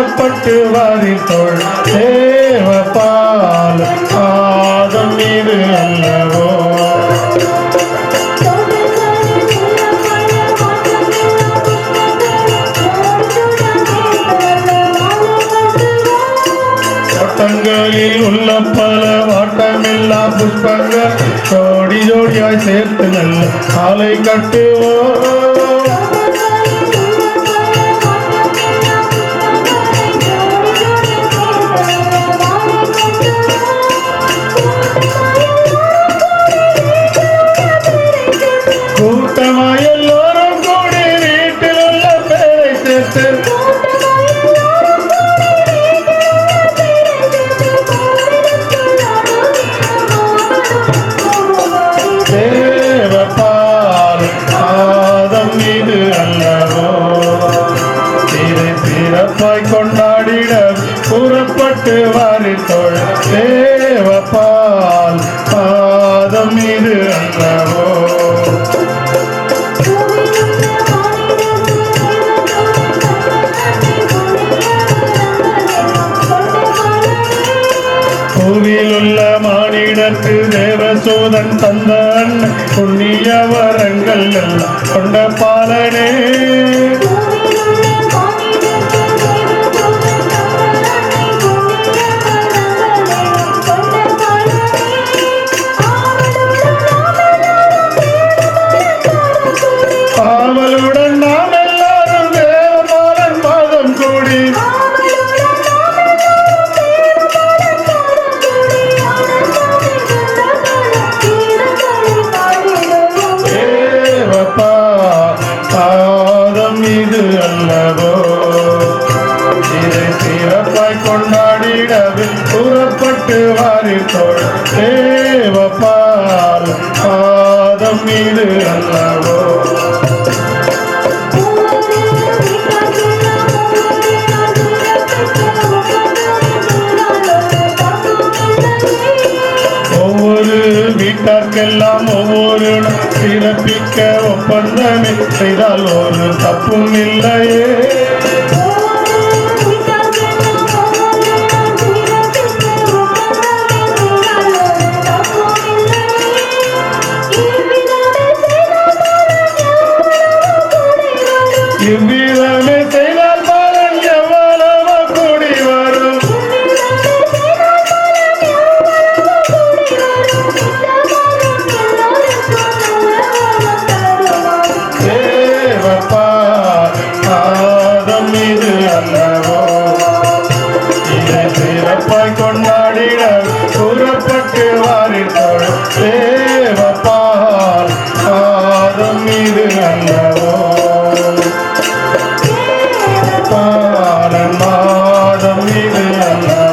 புறப்பட்டு வரித்தோள் தேவ பால் பாதம் இது அல்லவோ? தோட்டங்களில் உள்ள பல வாட்டமில்லா புஷ்பங்கள் ஜோடி ஜோடியாய் சேர்த்து நல்ல ஆலை கட்டுவோம். புறப்பட்டு வாரித்தோள் தேவ பால் பாதம் இது அல்லவோ? பூவில் உள்ள மானிடத்து தேவசூதன் தந்த புண்ணிய வரங்கள் எல்லாம் கொண்ட பாலனே. புறப்பட்டு வாரித்தோள் தேவப்பால் பாதம் இது அல்லவோ? ஒவ்வொரு வீட்டார்க்கெல்லாம் ஒவ்வொரு சிறப்பிக்க ஒப்பந்தமே செய்தால் ஒரு தப்பும் இல்லையே. சிறப்பாய் கொண்டாடிட புறப்பட்டு வாரித்தோள் தேவப்பால் பாதம் மீது நல்லவோ பாலன் மாதம் மீது இது